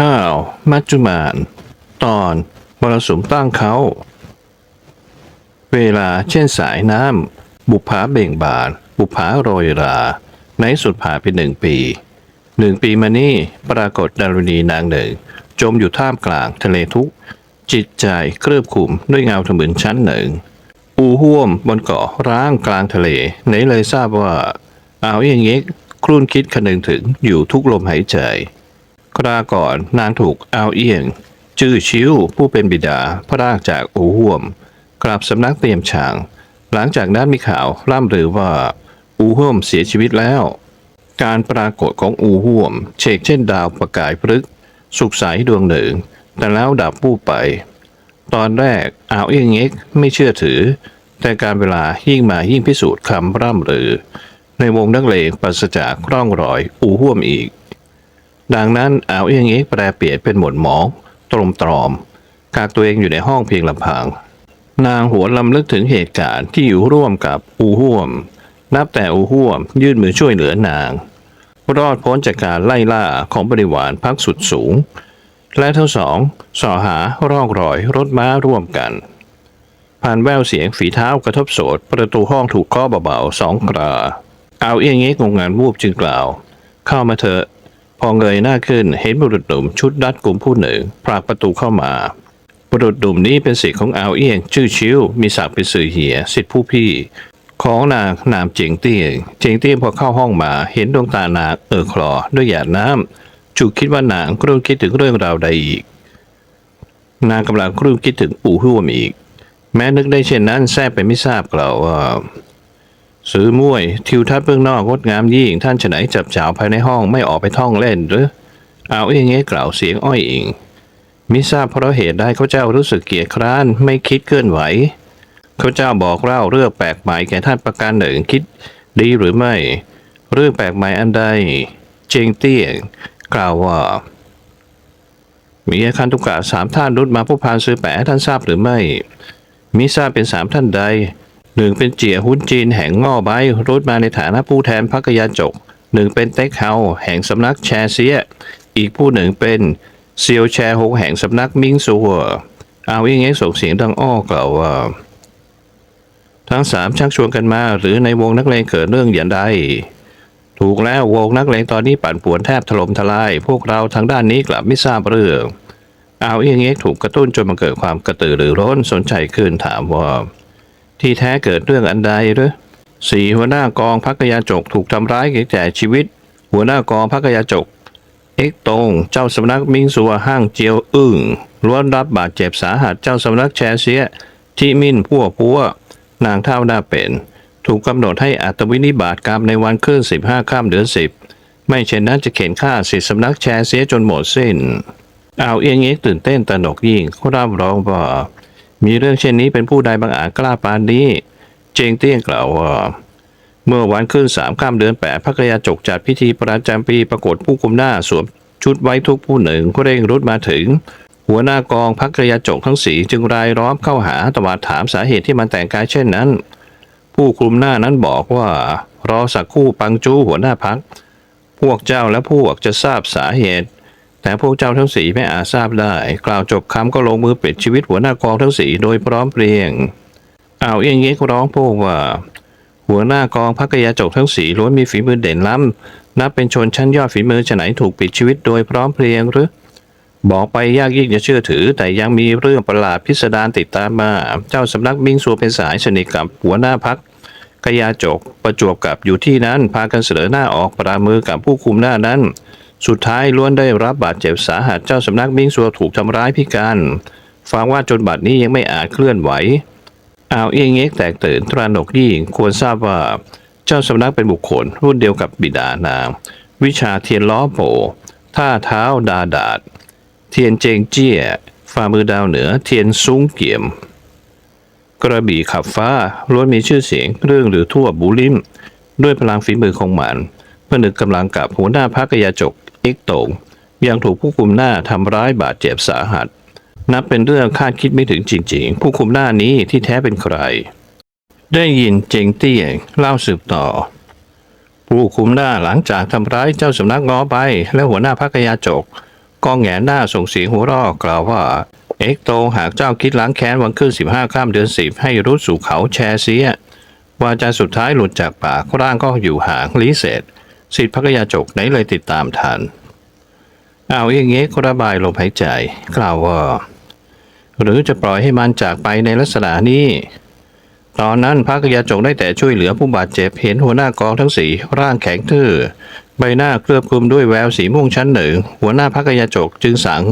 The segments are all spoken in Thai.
9. มัจจุมาน ตอนมรสุมตั้งเขา เวลาเช่นสายน้ำ บุปผาเบ่งบาน บุปผาโรยรา ในสุดผ่านไปหนึ่งปี หนึ่งปีมานี่ปรากฏดารุณีนางหนึ่ง จมอยู่ท่ามกลางทะเลทุก จิตใจเครือบคุมด้วยเงาถมืนชั้นหนึ่ง อูห่วมบนเกาะร้างกลางทะเลไหนเลยทราบว่า อาวเอียงเง็กครุ่นคิดคนึงถึงอยู่ทุกลมหายใจ คราก่อนนางถูกเอาเอียง จื้อชิวผู้เป็นบิดาพระรากจากอูห่วม กลับสำนักเตรียมฉาง หลังจากนั้นมีข่าวร่ำลือว่าอูห่วมเสียชีวิตแล้ว การปรากฏของอูห่วมเชกเช่นดาวประกายพฤกสุขใสดวงหนึ่ง แต่แล้วดับผู้ไป ตอนแรกอ่าวเอียงเอ็กไม่เชื่อถือ แต่การเวลายิ่งมายิ่งพิสูจน์คำร่ำลือ ในวงนักเลงปราศจากร่องรอยอูห่วมอีก ดังนั้นอ่าวเอียงเอ็กแปรเปลี่ยนเป็นหมดหมองตรมตรอมกากตัวเองอยู่ในห้องเพียงลำพัง นางหัวลำลึกถึงเหตุการณ์ที่อยู่ร่วมกับอูห่วม นับแต่อูห่วมยื่นมือช่วยเหลือนาง รอดพ้นจากการไล่ล่าของบริวารพักสุดสูง และทั้งสองสอหาร่องรอยรถม้าร่วมกัน ผ่านแววเสียงฝีเท้ากระทบโสดประตูห้องถูกเคาะเบาๆสองกราเอาเอียงเงี้งงงานวูบจึงกล่าว เข้ามาเถอะ พอเงยหน้าขึ้นเห็นบุรุษหนุ่มชุดดัดกลุ่มผู้หนึ่งผลักประตูเข้ามา บุรุษหนุ่มนี้เป็นศิษย์ของอาวเอียง ชื่อชิวมีศักดิ์เป็นสื่อเหียสิทธิผู้พี่ ของนางนามเจียงเตี้ยงเจียงเตี้ยงพอเข้าห้องมาเห็นดวงตานางเอ่อคลอด้วยหยาดน้ำจูคิดว่านางกรุ่นคิดถึงเรื่องราวใดอีก นางกำลังครุ่นคิดถึงปู่ห่วมอีก แม้นึกได้เช่นนั้นแทบไปไม่ทราบกล่าวว่า ซื้อมวย ทิวทัศน์เบื้องนอกงดงามยิ่ง ท่านฉไหนจับจ่าวภายในห้องไม่ออกไปท่องเล่นหรือเอาเองเงี้กล่าวเสียงอ้อยอิงมิทราบเพราะเหตุใดเขาเจ้ารู้สึกเกียจคร้านไม่คิดเคลื่อนไหวเขาเจ้าบอกเล่าเรื่องแปลกใหม่แก่ท่านประการหนึ่งคิดดีหรือไม่ เรื่องแปลกใหม่อันใด เจงเตี้ยงกล่าวว่า มีอาคันตุกะสามท่านรุดมาผู้พานซื้อแปะท่านทราบหรือไม่มิทราบเป็นสามท่านใด หนึ่งเป็นเจียหุ้นจีนแห่งง่อใบรุดมาในฐานะผู้แทนพักยาจกหนึ่งเป็นเต็กเฮาแห่งสำนักแชเซีย อีกผู้หนึ่งเป็นเซียวแชฮงแห่งสำนักมิงซัวเอาเองเองส่งเสียงดังอ้อกล่าวว่า ทั้งสามชักชวนกันมาหรือในวงนักเลงเกิดเรื่องอย่างใดถูกแล้ววงนักเลงตอนนี้ปั่นป่วนแทบถล่มทลาย พวกเราทางด้านนี้กลับไม่ทราบเรื่องเอาเองเองถูกกระตุ้นจนมาเกิดความกระตือรือร้นสนใจขึ้นถามว่า ที่แท้เกิดเรื่องอันใดหรือสี่หัวหน้ากองพักยาจกถูกทำร้ายแก่ชีวิต หัวหน้ากองพักยาจก เอ็กตง เจ้าสำนักมิงสัวห้างเจียวอึ้งล้วนรับบาดเจ็บสาหัสเจ้าสำนักแชเซียที่มินพัวพัวนางเท่าหน้าเป็น ถูกกำหนดให้อัตวินิบาตกรรมในวันขึ้นสิบห้าข้ามเดือนสิบไม่เช่นนั้นจะเข็นฆ่าสิทธิสำนักแชเซียจนหมดสิ้น เอาเอียงเอ็กตื่นเต้นตะนกยิ่งเขาร่ำร้องว่า มีเรื่องเช่นนี้เป็นผู้ใดบางอาจกล้าปานนี้ เจงเตี้ยงกล่าวว่า เมื่อวันขึ้นสามข้ามเดือนแปดพระกยาจกจัดพิธีประจำปีปรากฏผู้คุมหน้าสวมชุดไว้ทุกผู้หนึ่งก็เร่งรุดมาถึง หัวหน้ากองพักกยาจกทั้งสีจึงรายล้อมเข้าหาตวาดถามสาเหตุที่มันแต่งกายเช่นนั้น ผู้คุมหน้านั้นบอกว่ารอสักคู่ปังจูหัวหน้าพักพวกเจ้าและพวกจะทราบสาเหตุ แต่พวกเจ้าทั้งสีไม่อาจทราบได้ กล่าวจบคำก็ลงมือปิดชีวิตหัวหน้ากองทั้งสีโดยพร้อมเพรียงอ่าวเอียงเงี้ยร้องพวกว่า หัวหน้ากองพักยาจกทั้งสีล้วนมีฝีมือเด่นล้ำนับเป็นชนชั้นยอดฝีมือฉะไหนถูกปิดชีวิตโดยพร้อมเพรียงหรือบอกไปยากยิ่งจะเชื่อถือ แต่ยังมีเรื่องประหลาดพิสดารติดตามมา เจ้าสำนักมิงซัวเป็นสายสนิทกับหัวหน้าพักกยาจกประจวบกับอยู่ที่นั้นพากันเสนอหน้าออกปรามือกับผู้คุมหน้านั้น สุดท้ายล้วนได้รับบาดเจ็บสาหัสเจ้าสำนักมิงซัวถูกทำร้ายพิการฟังว่าจนบัดนี้ยังไม่อาจเคลื่อนไหวอ่าวเอียงเอ็กแตกตื่นตระหนกยิ่งควรทราบว่าเจ้าสำนักเป็นบุคคลรุ่นเดียวกับบิดานาง วิชาเทียนล้อโปท่าเท้าดาดาด เทียนเจงเจี้ยฝ่ามือดาวเหนือเทียนซุ้งเกี่ยม กระบี่ขับฟ้าล้วนมีชื่อเสียงเรื่องหรือทั่วบูลิม ด้วยพลังฝีมือของมันเพื่อนึกกำลังกับหัวหน้าพักยาจก อ็กโตงยังถูกผู้คุมหน้าทำร้ายบาดเจ็บสาหัส นับเป็นเรื่องคาดคิดไม่ถึงจริง ๆ ผู้คุมหน้านี้ที่แท้เป็นใคร ได้ยินเจงเตี้ยงเล่าสืบต่อ ผู้คุมหน้าหลังจากทำร้ายเจ้าสำนักง้อไป และหัวหน้าพักยาจกก็แหงหน้าส่งเสียงหัวราะกล่าวว่า เอ็กโตหากเจ้าคิดล้างแค้นวันขึ้นสิบห้าข้ามเดือนสิบให้รุดสู่เขาแชเซีย วาจาสุดท้ายหลุดจากปากร่างก็อยู่ห่างลิเศษ สิทธิพักยาจกไหนเลยติดตามทัน เอาอย่างงี้ก็ระบายลมหายใจ กล่าวว่า หรือจะปล่อยให้มันจากไปในลักษณะนี้ ตอนนั้นพักยาจกได้แต่ช่วยเหลือผู้บาดเจ็บเห็นหัวหน้ากองทั้งสี่ร่างแข็งทื่อใบหน้าเคลือบคลุมด้วยแววสีม่วงชั้นหนึ่ง หัวหน้าพักยาจกจึงสั่ง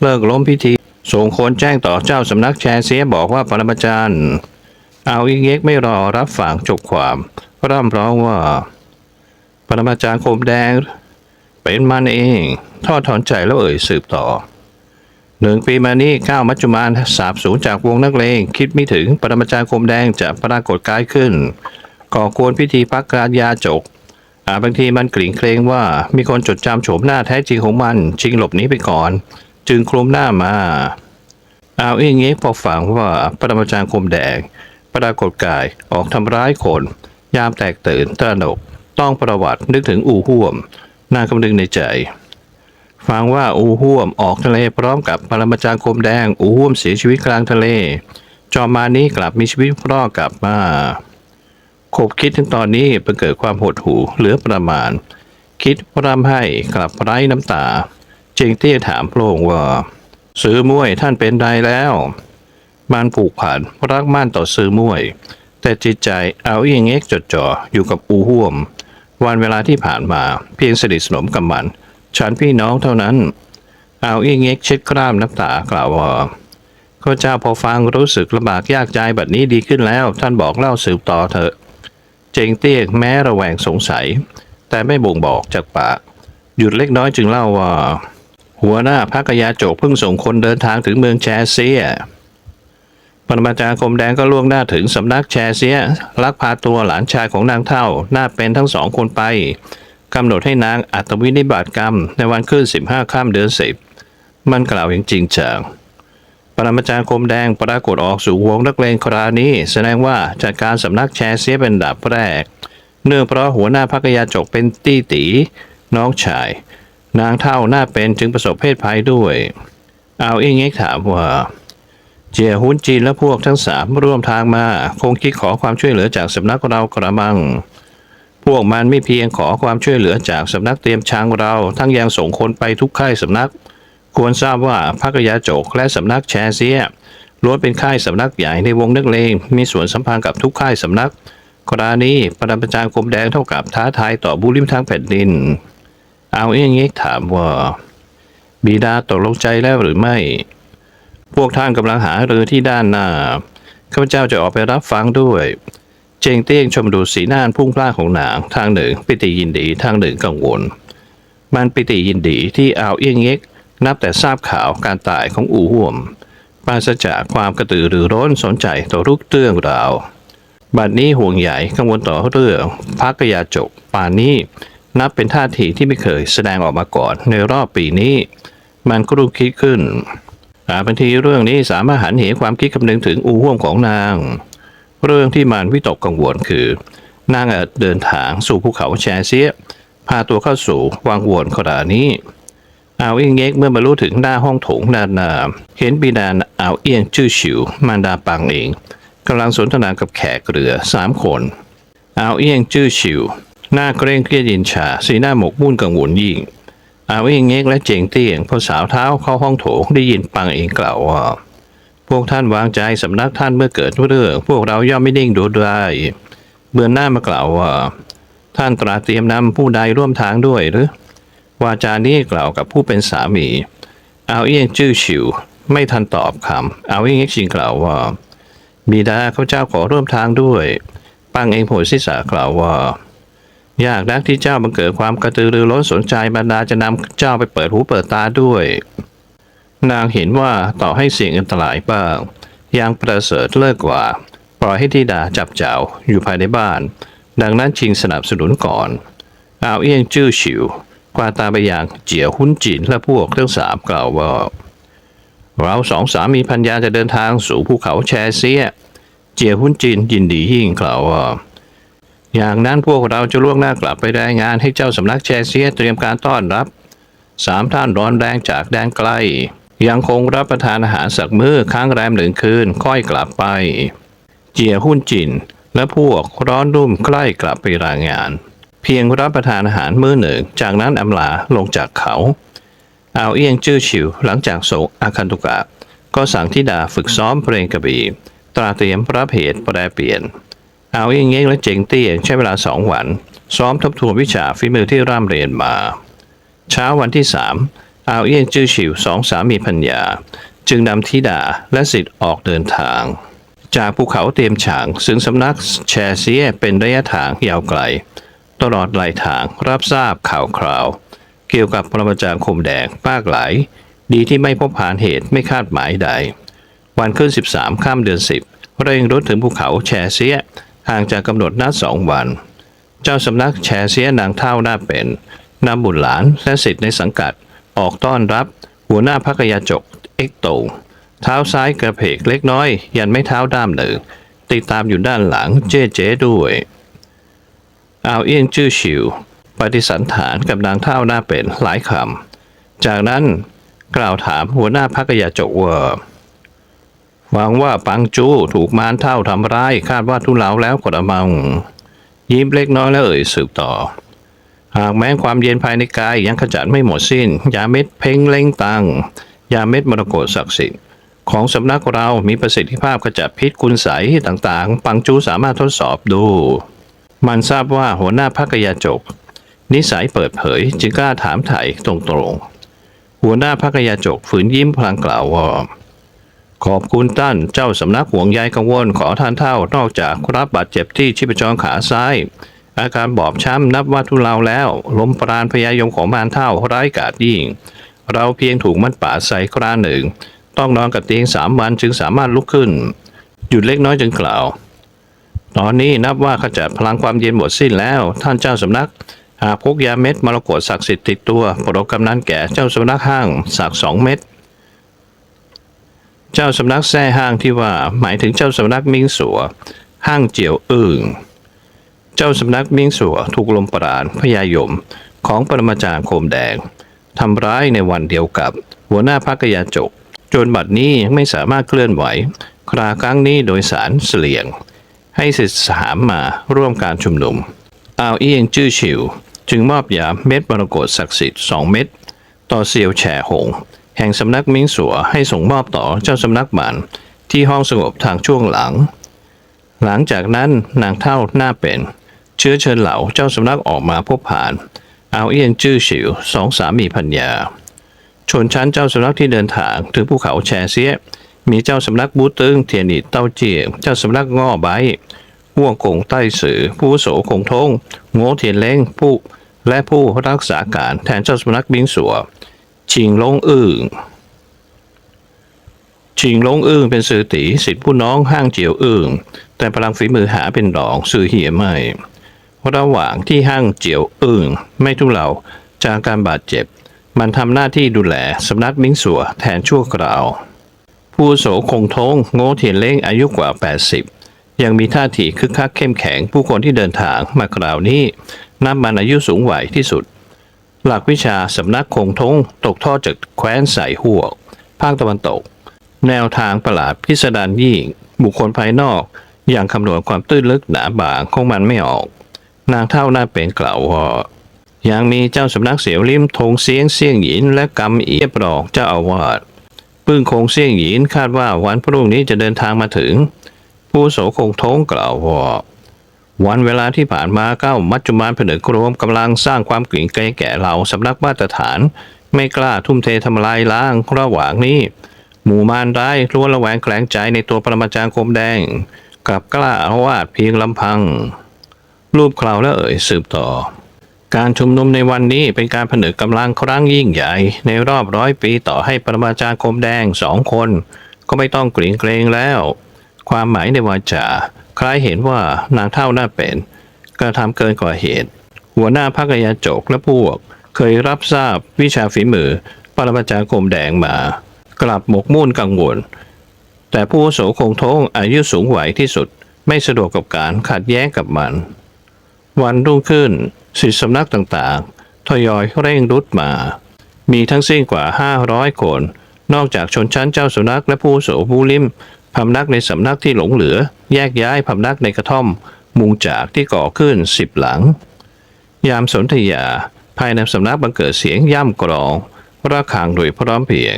เลิกล้มพิธีส่งคนแจ้งต่อเจ้าสำนักแชร์เสียบอกว่าปรมาจารย์ เอาอีกเง็กไม่รอรับฝากจบความ ร่ำร้องว่า ปรมาจารย์โคมแดง เป็นมันเอง ทอดถอนใจแล้วเอ่ยสืบต่อหนึ่งปีมานี้ก้าวมัจจุมานสาบสูญจากวงนักเลงคิดไม่ถึงปรมาจารย์โคมแดงจะปรากฏกายขึ้น ก่อกวนพิธีพักการยาจกอาจบางทีมันกลิ่งเกรงว่ามีคนจดจำโฉมหน้าแท้จริงของมันชิงหลบหนีไปก่อน จึงคลุมหน้ามาเอาเองเงี้พอฝังว่าปรมาจารย์คมแดง ปรากฏกายออกทำร้ายคน ยามแตกตื่นตระหนก ต้องประวัตินึกถึงอู่ห่วมนางคำนึงในใจฟังว่าอูห่วมออกทะเลพร้อมกับปรมาจารย์คมแดงอูห่วมเสียชีวิตกลางทะเล จอมานี้กลับมีชีวิตรอดกลับมาขบคิดถึงตอนนี้เพิ่งเกิดความหดหู่เหลือประมาณ คิดพร่ำให้กลับไร้น้ำตาเจงเตี้ยถามโพลงว่า ซื้อมวยท่านเป็นใดแล้ว มันผูกพันรักมั่นต่อซื้อมวย แต่จิตใจเอาเอียงเอ็กจดจ่ออยู่กับอูห่วม วันเวลาที่ผ่านมาเพียงสนิทสนมกับมัน ฉันพี่น้องเท่านั้น เอาอียงเอ็กเช็ดกล้ามน้ำตากล่าวว่าข้าเจ้าพอฟังรู้สึกลำบากยากใจแบบนี้ดีขึ้นแล้ว ท่านบอกเล่าสืบต่อเถอะ เจงเตี้ยแม้ระแวงสงสัย แต่ไม่บ่งบอกจากปาก หยุดเล็กน้อยจึงเล่าว่า หัวหน้าพักยาโจกเพิ่งส่งคนเดินทางถึงเมืองแชเซีย ปรมาจารย์คมแดงก็ล่วงหน้าถึงสำนักแชเซียลักพาตัวหลานชายของนางเท่าหน้าเป็นทั้งสองคนไปกำหนดให้นางอัตวินิบาตกรรม ในวันขึ้นสิบห้าข้ามเดือนสิบมันกล่าวอย่างจริงจังปรมาจารย์คมแดงปรากฏออกสู่วงนักเลงคราวนี้ แสดงว่าจัดการสำนักแชเซียเป็นอันดับแรก เนื่องเพราะหัวหน้าพักยาจกเป็นตี้ตี น้องชาย นางเท่าหน้าเป็นจึงประสบเพศภัยด้วย เอาเองเอ็กถามว่า เจียหุนจีนและพวกทั้งสามร่วมทางมา คงคิดขอความช่วยเหลือจากสำนักเรากระมัง พวกมันไม่เพียงขอความช่วยเหลือจากสำนักเตรียมช้างเรา ทั้งยังส่งคนไปทุกค่ายสำนัก ควรทราบว่าพักยาโจกและสำนักแชเซียล้วนเป็นค่ายสำนักใหญ่ในวงนักเลงมีส่วนสัมพันธ์กับทุกค่ายสำนักกรณีปรมาจารย์คมแดงเท่ากับท้าทายต่อบุริมทางแผ่นดิน เอาเอี้ยงเอกถามว่า บิดาตกลงใจแล้วหรือไม่ พวกท่านกำลังหาเรือที่ด้านหน้า ข้าพเจ้าจะออกไปรับฟังด้วย เจงเตี้ยงชมดูสีหน้านพุ่งพล่านของนาง ทางหนึ่ง ปิติยินดีทางหนึ่งกังวล มันปิติยินดีที่อาวเอียงเง็ก นับแต่ทราบข่าวการตายของอู่ห่วมปราศจากความกระตือรือร้นสนใจต่อทุกเรื่องราว บัดนี้ห่วงใหญ่กังวลต่อเรื่องพักยาจกป่านนี้นับเป็นท่าทีที่ไม่เคยแสดงออกมาก่อนในรอบปีนี้ มันก็รุกคิดขึ้น อาบางทีเรื่องนี้สามารถหันเหความคิดคำนึงถึงอูห่วมของนาง เรื่องที่มันวิตกกังวลคือ นางอาจเดินทางสู่ภูเขาแชเซียพาตัวเข้าสู่วังวนขรานี้อาวเอียงเง็กเมื่อมารู้ถึงหน้าห้องโถงดานาเห็นบิดาอาวเอียงชื่อฉิวมารดาปังเองกำลังสนทนากับแขกเรือสามคนอาวเอียงชื่อฉิว หน้าเกรงเครียดยินชา สีหน้าหมกมุ่นกังวลยิ่ง อาวเอียงเง็กและเจงเตี้ยงพอสาวเท้าเข้าห้องโถงได้ยินปังเองกล่าวว่าพวกท่านวางใจสำนักท่านเมื่อเกิดเรื่อง พวกเราย่อมไม่นิ่งดูได้ เบือนหน้ามากล่าวว่า ท่านตราเตรียมนำผู้ใดร่วมทางด้วยหรือ วาจานี้กล่าวกับผู้เป็นสามี เอาเอียงจื้อฉิว ไม่ทันตอบคำเอาเอียงเอ็กชิงกล่าวว่าบิดาเขาเจ้าขอร่วมทางด้วย ปังเองโผล่ศีรษะกล่าวว่า ยากนักที่เจ้าบังเกิดความกระตือรือร้นสนใจบรรดาจะนำเจ้าไปเปิดหูเปิดตาด้วย นางเห็นว่าต่อให้เสี่ยงอันตรายบ้างยังประเสริฐเลิกกว่า ปล่อยให้ธิดาจับเจ้าอยู่ภายในบ้าน ดังนั้นชิงสนับสนุนก่อนเอาเอียงจื้อฉิวกวาตาไปอยังเจียวหุ้นจินและพวกทั้งสามกล่าวว่า เราสองสามีพัญญาจะเดินทางสู่ภูเขาแชเซีย เจียหุ้นจินยินดียิ่งกล่าวว่า อย่างนั้นพวกเราจะล่วงหน้ากลับไปรายงานให้เจ้าสำนักแชเซียเตรียมการต้อนรับสามท่านร้อนแรงจากแดนไกล ยังคงรับประทานอาหารสักมื้อค้างแรมหนึ่งคืนค่อยกลับไป เจียหุ้นจินและพวกร้อนรุ่มใกล้กลับไปรายงาน เพียงรับประทานอาหารมื้อหนึ่ง จากนั้นอำลาลงจากเขาเอาเอียงจื้อฉิวหลังจากโศกอาคันตุกะ ก็สั่งทิดาฝึกซ้อมเพลงกระบี่ตราเตรียมพรับเหตุแปรเปลี่ยน เอาวเอียงเง้งและเจงเตี้ยใช้เวลาสองวัน ซ้อมทบทวนวิชาฝีมือที่ร่ำเรียนมา เช้าวันที่สามอาเอียงจื้อฉิวสองสามีพัญญา จึงนำธิดาและสิทธิ์ออกเดินทาง จากภูเขาเตรียมฉางซึ่งสำนักแชเซียเป็นระยะทางยาวไกล ตลอดไหลทางรับทราบข่าวคราว เกี่ยวกับปรมาจารย์คมแดงมากหล ดีที่ไม่พบผ่านเหตุไม่คาดหมายใด วันขึ้น 13 ข้ามเดือน 10 เร่งรถถึงภูเขาแชเซีย ห่างจากกำหนดนัดสองวัน เจ้าสำนักแชเซียนางเท่าหน้าเป็นนำบุตรหลานและสิทธิ์ในสังกัดออกต้อนรับ หัวหน้าพักยาจกเอ็กโตเท้าซ้ายกระเพกเล็กน้อย ยันไม่เท้าด้ามหนึ่งติดตามอยู่ด้านหลังเจ๊เจ๊ด้วยอาวเอี้ยงจื้อฉิว ปฏิสันฐานกับนางเท่าหน้าเป็นหลายคำ จากนั้นกล่าวถามหัวหน้าพักยาจกว่า หวังว่าปังจูถูกมารเท่าทำร้ายคาดว่าทุเลาแล้วกระมัง ยิ้มเล็กน้อยแล้วเอ่ยสืบต่อ หากแม้ความเย็นภายในกายยังขจัดไม่หมดสิ้น ยาเม็ดเพ่งเล็งตัง ยาเม็ดมรกตศักดิ์สิทธิ์ของสำนักเรามีประสิทธิภาพขจัดพิษคุณใสยต่างๆ ปังจูสามารถทดสอบดู มันทราบว่าหัวหน้าพักยาจก นิสัยเปิดเผยจึงกล้าถามไถ่ตรงๆ หัวหน้าพักยาจกฝืนยิ้มพลางกล่าวว่า ขอบคุณท่านเจ้าสำนักห่วงใยกังวลขอท่านเท่านอกจากรับบาดเจ็บที่ชีพจรขาซ้าย อาการบอบช้ำนับว่าทุเลาแล้ว ล้มปราณพยายมของมารเท่าร้ายกาจยิ่ง เราเพียงถูกมัดป่าใส่กราหนึ่ง ต้องนอนกับเตียงสามวันจึงสามารถลุกขึ้น หยุดเล็กน้อยจึงกล่าว ตอนนี้นับว่าขจัดพลังความเย็นหมดสิ้นแล้ว ท่านเจ้าสำนัก หากพกยาเม็ดมรกตศักดิ์สิทธิ์ติดตัวโปรดกำนันแก่เจ้าสำนักห้างสักสองเม็ด เจ้าสำนักแท้ห้างที่ว่าหมายถึงเจ้าสำนักมิงสัวห้างเจียวอึ่งเจ้าสำนักมิงสัวถูกลมปราณพยายมของปรมาจารย์โคมแดงทำร้ายในวันเดียวกับหัวหน้าพักยาจก จนบัดนี้ไม่สามารถเคลื่อนไหว คราครั้งนี้โดยสารเสลียง ให้สิทธิสหามมาร่วมการชุมนุมอาวเอียงจื้อฉิว จึงมอบยาเม็ดมรกตศักดิ์สิทธิ์สองเม็ดต่อเซียวแฉหง แห่งสำนักมิงสัวให้ส่งมอบต่อเจ้าสำนักหมันที่ห้องสงบทางช่วงหลัง หลังจากนั้นนางเท่าหน้าเป็น เชื้อเชิญเหล่าเจ้าสำนักออกมาพบผ่านเอาเอียงจื้อฉิวสองสามีพัญญา ชนชั้นเจ้าสำนักที่เดินทางถึงภูเขาแชเซีย มีเจ้าสำนักบูตึงเทียนิเต้าเจียเจ้าสำนักง่อใบห่วงกงใต้สือ ผู้วุโสคงทงโง่เทียนเล้งผู้และผู้รักษาการแทนเจ้าสำนักบิงสัว ชิงลงอึ่งชิงลงอึ่งเป็นสื่อตีสิทธิผู้น้องห้างเจียวอึ่งแต่พลังฝีมือหาเป็นรองสื่อเหียไม่ระหว่างที่ห้างเจียวอึ่งไม่ทุเลาจากการบาดเจ็บ มันทำหน้าที่ดูแลสำนักมิงสัวแทนชั่วคราว ผู้โสคงทงโง่เทียนเล้งอายุกว่า 80 ยังมีท่าทีคึกคักเข้มแข็งผู้คนที่เดินทางมาคราวนี้นับมันอายุสูงวัยที่สุด หลักวิชาสำนักคงทงตกทอดจากแคว้นสายหัวก ภาคตะวันตก แนวทางประหลาดพิสดารยิ่ง บุคคลภายนอกอย่างคำนวณความตื้นลึกหนาบางของมันไม่ออก นางเท่าหน้าเป็นกล่าวว่ายังมีเจ้าสำนักเสียวลิมทงเสียงเสียงหยินและกำเอียบรอกเจ้าอาวาสปึ้งคงเสียงหยินคาดว่าวันพรุ่งนี้จะเดินทางมาถึง ผู้โสคงทงกล่าวว่า วันเวลาที่ผ่านมาเก้ามัจจุมานผนึกรวมกำลังสร้างความกลิ่งเกรงแก่เราสำนักมาตรฐาน ไม่กล้าทุ่มเททำลายล้างระหว่างนี้ หมู่มารร้ายล้วนระแวงแกลงใจในตัวปรมาจารย์คมแดง กลับกล้าอาวาสเพียงลำพัง รูปคราวและเอ่ยสืบต่อ การชุมนุมในวันนี้เป็นการผนึกกำลังครั้งยิ่งใหญ่ ในรอบร้อยปีต่อให้ปรมาจารย์คมแดงสองคน ก็ไม่ต้องกลิ่งเกรงแล้ว ความหมายในวาจา คล้ายเห็นว่านางเท่าหน้าเป็น กระทำเกินกว่าเหตุ หัวหน้าพักยาจกและพวก เคยรับทราบวิชาฝีมือปรมาจารย์คมแดงมา กลับหมกมุ่นกังวล แต่ผู้วุโสคงทงอายุสูงวัยที่สุดไม่สะดวกกับการขัดแย้งกับมัน วันรุ่งขึ้นสิทธิสำนักต่างๆ ทยอยเร่งรุดมา มีทั้งสิ้นกว่า 500 คน นอกจากชนชั้นเจ้าสำนักและผู้โสผู้ลิม พำนักในสำนักที่หลงเหลือ แยกย้ายพำนักในกระท่อม มุงจากที่ก่อขึ้นสิบหลัง ยามสนธยา ภายในสำนักบังเกิดเสียงย่ำกรองระฆังโดยพร้อมเพียง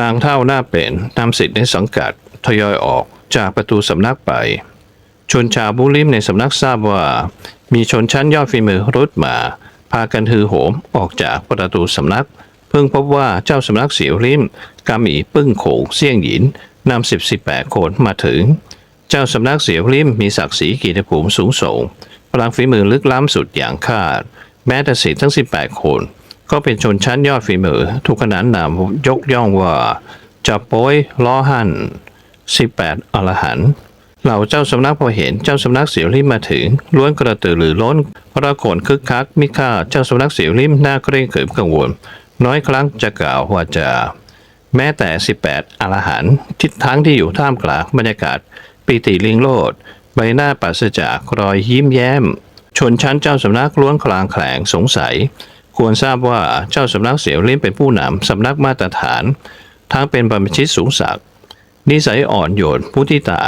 นางเท่าหน้าเป็นนำสิทธิ์ในสังกัดทยอยออกจากประตูสำนักไป ชนชาวบุริมในสำนักทราบว่า มีชนชั้นยอดฝีมือรุดมา พากันฮือโหมออกจากประตูสำนัก เพิ่งพบว่าเจ้าสำนักเสียวริมกามีปึ้งโขงเสี่ยงหยิน นำสิบสิบแปดคนมาถึง เจ้าสำนักเสียวริมมีศักดิ์ศรีกีรติภูมิสูงส่ง พลังฝีมือลึกล้ำสุดอย่างคาด แม้แต่ศิทั้ง 18 คน ก็เป็นชนชั้นยอดฝีมือ ทุกขนานนามยกย่องว่าจับโป้ยล้อหัน18 อรหันเหล่าเจ้าสำนักพอเห็นเจ้าสำนักเสียวริมมาถึง ล้วนกระตือรือร้นพระโขนคึกคักมิค่าเจ้าสำนักเสียวริมหน้าเกรงเขิมกังวล น้อยครั้งจะกล่าวว่าจะ แม้แต่ 18 อรหันต์ทิศทั้งที่อยู่ท่ามกลางบรรยากาศปีติลิงโลด ใบหน้าปราศจากรอยยิ้มแย้ม ชนชั้นเจ้าสำนักล้วนคลางแคลงสงสัย ควรทราบว่าเจ้าสำนักเสียวเลิ้มเป็นผู้นำสำนักมาตรฐาน ทั้งเป็นบรรพชิตสูงศักดิ์นิสัยอ่อนโยนพุทิตา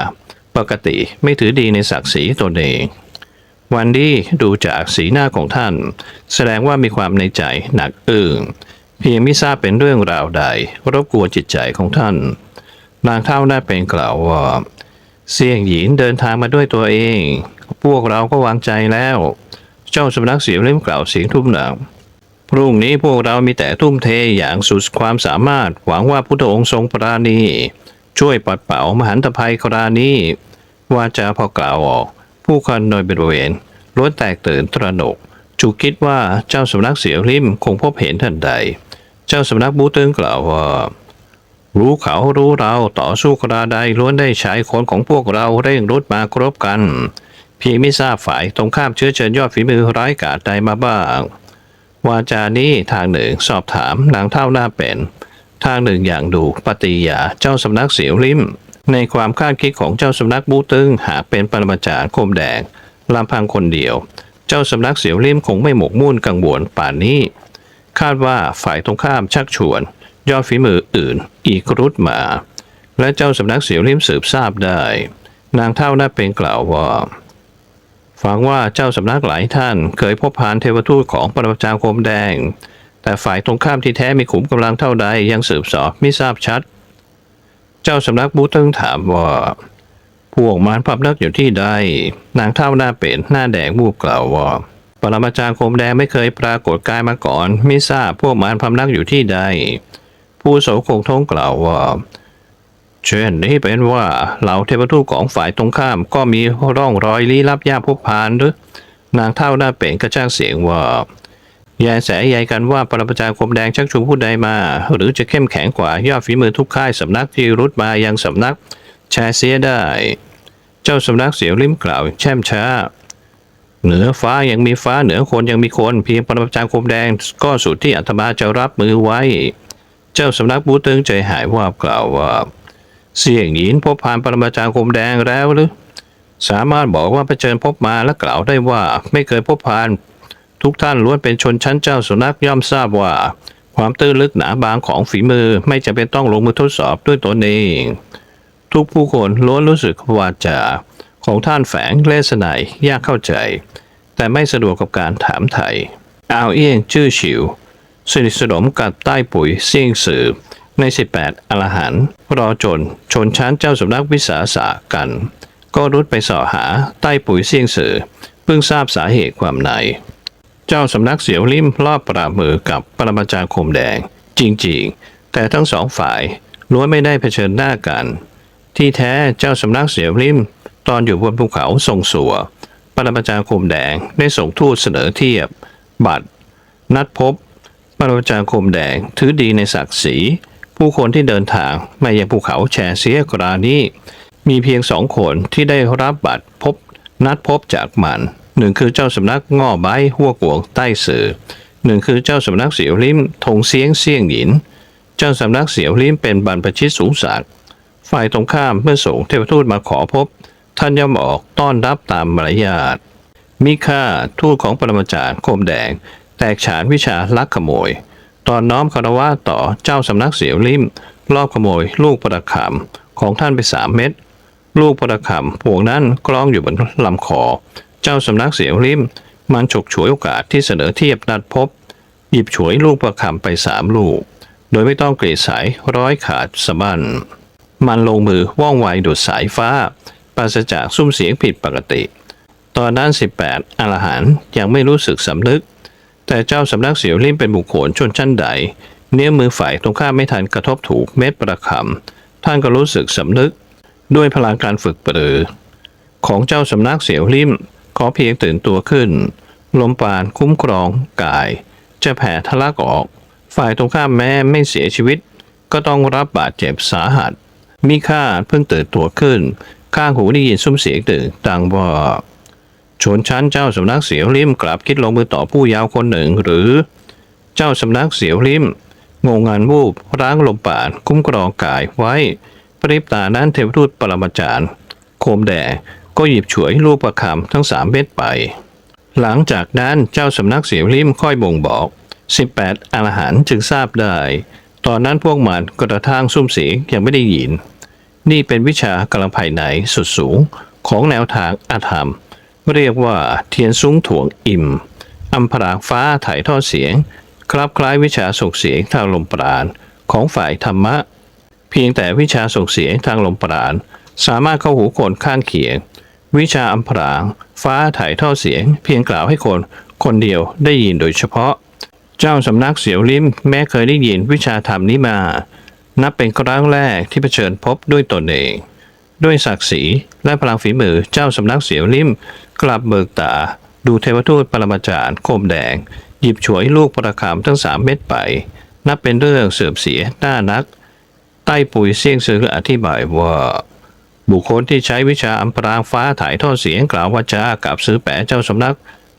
ปกติไม่ถือดีในศักดิ์ศรีตนเองวันนี้ดูจากสีหน้าของท่าน แสดงว่ามีความในใจหนักอึ้ง เพียงไม่ทราบเป็นเรื่องราวใดรบกวนจิตใจของท่าน นางเท่าหน้เป็นกล่าวว่า เสี่ยงหญินเดินทางมาด้วยตัวเอง พวกเราก็วางใจแล้ว เจ้าสำนักเสียวเล่มกล่าวเสียงทุ่มหนักพรุ่งนี้พวกเรามีแต่ทุ่มเทอย่างสุดความสามารถ หวังว่าพุทธองค์ทรงปราณี ช่วยปัดเป่ามหันตภัยครานี้ ว่าจาพอกล่าวออก ผู้คนโดยบริเวณล้วนแตกตื่นตระหนกจูคิดว่าเจ้าสำนักเสียวริมคงพบเห็นทันใด เจ้าสำนักบูเติงกล่าวว่า รู้เขารู้เราต่อสู้กราใดล้วนได้ใช้คนของพวกเราเร่งรุดมาครบกัน เพียงไม่ทราบฝ่ายตรงข้ามเชื้อเชิญยอดฝีมือร้ายกาจใดมาบ้างวาจานี้ทางหนึ่งสอบถามนางเท่าหน้าเป็น ทางหนึ่งอย่างดูปฏิยาเจ้าสำนักเสียวริมในความคาดคิดของเจ้าสำนักบูตึงหากเป็นปรมาจารย์คมแดงลำพังคนเดียว เจ้าสำนักเสียวริมคงไม่หมกมุ่นกังวลป่านนี้ คาดว่าฝ่ายตรงข้ามชักชวน ยอดฝีมืออื่นอีกรุดมา และเจ้าสำนักเสียวริมสืบทราบได้ นางเท่าน้าเป็นกล่าวว่าฟังว่าเจ้าสำนักหลายท่านเคยพบพานเทวทูตของปรมาจารย์คมแดง แต่ฝ่ายตรงข้ามที่แท้มีขุมกำลังเท่าใดยังสืบสอบไม่ทราบชัด เจ้าสำนักบูตึงถามว่า พวกมารพับนักอยู่ที่ใด นางเท่าหน้าเป็นหน้าแดงบูบกล่าวว่า ปรมาจารย์คมแดงไม่เคยปรากฏกายมาก่อน ไม่ทราบพวกมารพับนักอยู่ที่ใด ผู้โสคงทงกล่าวว่า เช่นนี้เป็นว่าเหล่าเทพทูตของฝ่ายตรงข้ามก็มีร่องรอยลี้ลับยากพบพานหรือนางเท่าหน้าเป็นกระจ้างเสียงว่าแย่แสใยกันว่าปรมาจารย์คมแดงชักชวนผู้ใดมา หรือจะเข้มแข็งกว่ายอดฝีมือทุกค่ายสำนักที่รุดมายังสำนักแชร์เสียได้ เจ้าสำนักเสียวลิ้มกล่าวแช่มช้า เหนือฟ้ายังมีฟ้าเหนือคนยังมีคนเพียงปรมาจารย์คมแดงก็สุดที่อาตมาจะรับมือไว้ เจ้าสำนักบูตึงใจหายว่าบกล่าวว่า เสี่ยงหยินพบพานปรมาจารย์คมแดงแล้วหรือสามารถบอกว่าไปเจอพบมาและกล่าวได้ว่าไม่เคยพบพานทุกท่านล้วนเป็นชนชั้นเจ้าสุนัขย่อมทราบว่า ความตื้นลึกหนาบางของฝีมือไม่จำเป็นต้องลงมือทดสอบด้วยตนเอง ทุกผู้คนล้วนรู้สึกว่าจา ของท่านแฝงเลสไนยยากเข้าใจ แต่ไม่สะดวกกับการถามไถ่อาวเอี้ยงชื่อฉิวสนิทสนมกับใต้ปุ๋ยเสี่ยงสืบใน 18 อรหันรอจน ชนชั้นเจ้าสำนักวิสาสะกัน ก็รุดไปสอหาใต้ปุ๋ยเสี่ยงสือเพิ่งทราบสาเหตุความใน เจ้าสำนักเสียวลิมรอบปราบมือกับปรมาจารย์คมแดง จริงๆ แต่ทั้งสองฝ่ายล้วนไม่ได้เผชิญหน้ากัน ที่แท้เจ้าสำนักเสียวลิม ตอนอยู่บนภูเขาทรงสัวปรมาจารย์คมแดงได้ส่งทูตเสนอเทียบ บัตร นัดพบ ปรมาจารย์คมแดงถือดีในศักดิ์ศรีผู้คนที่เดินทางมายังภูเขาแชเซียกรานี้ มีเพียงสองคนที่ได้รับบัตรพบ นัดพบจากมันหนึ่งคือเจ้าสำนักง่อใบหัวกวงใต้สื่อหนึ่งคือเจ้าสำนักเสียวลิ้มทงเสียงเสียงหยิน เจ้าสำนักเสียวลิ้มเป็นบรรพชิตสูงศักฝ่ายตรงข้ามเมื่อส่งเทพทูตมาขอพบ ท่านย่อมออกต้อนรับตามมารยาทมิค่าทูตของปรมาจารย์โคมแดง แตกฉานวิชาลักขโมย ตอนน้อมคารวะต่อเจ้าสำนักเสียวลิมลอบขโมย ลูกประคำของท่านไปสามเม็ดลูกประคำพวกนั้นกล้องอยู่บนลำคอ เจ้าสำนักเสียวลิมมันฉกฉวยโอกาสที่เสนอเทียบนัดพบ หยิบฉวยลูกประคำไปสามลูก โดยไม่ต้องเกรีดสายร้อยขาดสะบั้นมันลงมือว่องไวดุดสายฟ้า ปราศจากซุ้มเสียงผิดปกติ ตอนนั้น 18อรหันยังไม่รู้สึกสำนึก แต่เจ้าสำนักเสียวลิ่มเป็นบุคคลชนชั้นใด เนื้อมือฝ่ายตรงข้ามไม่ทันกระทบถูกเม็ดประคำท่านก็รู้สึกสำนึก ด้วยพลังการฝึกปรือของเจ้าสำนักเสียวลิ่มขอเพียงตื่นตัวขึ้น ลมปราณคุ้มครองกาย จะแผ่ทะลักออก ฝ่ายตรงข้ามแม้ไม่เสียชีวิต ก็ต้องรับบาดเจ็บสาหัสมีข้าเพิ่งตื่นตัวขึ้น ข้างหูได้ยินซุ้มเสียงตื่นดังว่าชนชั้นเจ้าสำนักเสียวลิมกลับคิดลงมือต่อผู้ยาวคนหนึ่ง หรือ เจ้าสำนักเสียวลิมงงงานวูบร้างลมปราณคุ้มครองกายไว้ปริบตานั้นเทวทูตปรมาจารย์ โคมแดงก็หยิบฉวยลูกประคำทั้งสามเม็ดไป หลังจากนั้นเจ้าสำนักเสียวลิมค่อยบ่งบอก 18อรหันจึงทราบได้ ตอนนั้นพวกมันกระทั่งซุ้มเสียงยังไม่ได้ยิน นี่เป็นวิชากำลังภายในสุดสูงของแนวทางอาธรรม เรียกว่าเทียนซุ้งถ่วงอิ่ม อัมพรางฟ้าถ่ายทอดเสียง คลับคล้ายวิชาส่งเสียงทางลมปราณของฝ่ายธรรมะ เพียงแต่วิชาส่งเสียงทางลมปราณสามารถเข้าหูคนข้างเคียง วิชาอัมพราง ฟ้าถ่ายทอดเสียง เพียงกล่าวให้คนคนเดียวได้ยินโดยเฉพาะ เจ้าสำนักเสียวลิมแม้เคยได้ยินวิชาธรรมนี้มา นับเป็นครั้งแรกที่เผชิญพบด้วยตนเอง ด้วยศักดิ์ศรีและพลังฝีมือเจ้าสำนักเสียวลิมกลับเบิกตา ดูเทวทูตปรมาจารย์โคมแดง หยิบฉวยลูกประคำทั้งสามเม็ดไป นับเป็นเรื่องเสื่อมเสียหน้านัก ใต้ปุ๋ยเสี่ยงซื้ออธิบายว่า บุคคลที่ใช้วิชาอัมพรางฟ้าถ่ายทอดเสียงกล่าววาจากับซื้อแปะเจ้าสำนัก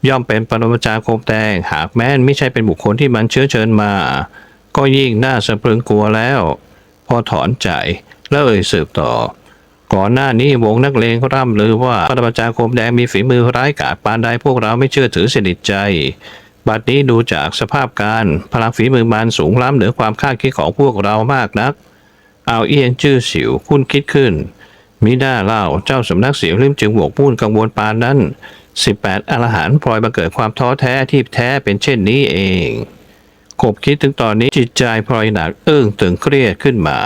ย่อมเป็นปรมาจารย์โคมแดงหากแม้นไม่ใช่เป็นบุคคลที่มันเชื้อเชิญมา ก็ยิ่งน่าสะพรึงกลัวแล้ว พอถอนใจแล้วเอ่ยสืบต่อ ก่อนหน้านี้วงนักเลงเขาร่ำลือว่าปรมาจารย์คมแดงมีฝีมือร้ายกาจปานใดพวกเราไม่เชื่อถือสนิทใจ บัดนี้ดูจากสภาพการพลังฝีมือมันสูงล้ำเหนือความคาดคิดของพวกเรามากนัก เอาเอียนชื่อสิวคุ้นคิดขึ้นมิได้เล่าเจ้าสำนักเสียวลิมจึงบวกพูนกังวลปานนั้น 18 อรหันต์พลอยบังเกิดความท้อแท้ที่แท้เป็นเช่นนี้เอง ขบคิดถึงตอนนี้จิตใจพลอยหนักอึ้งตึงเครียดขึ้นมา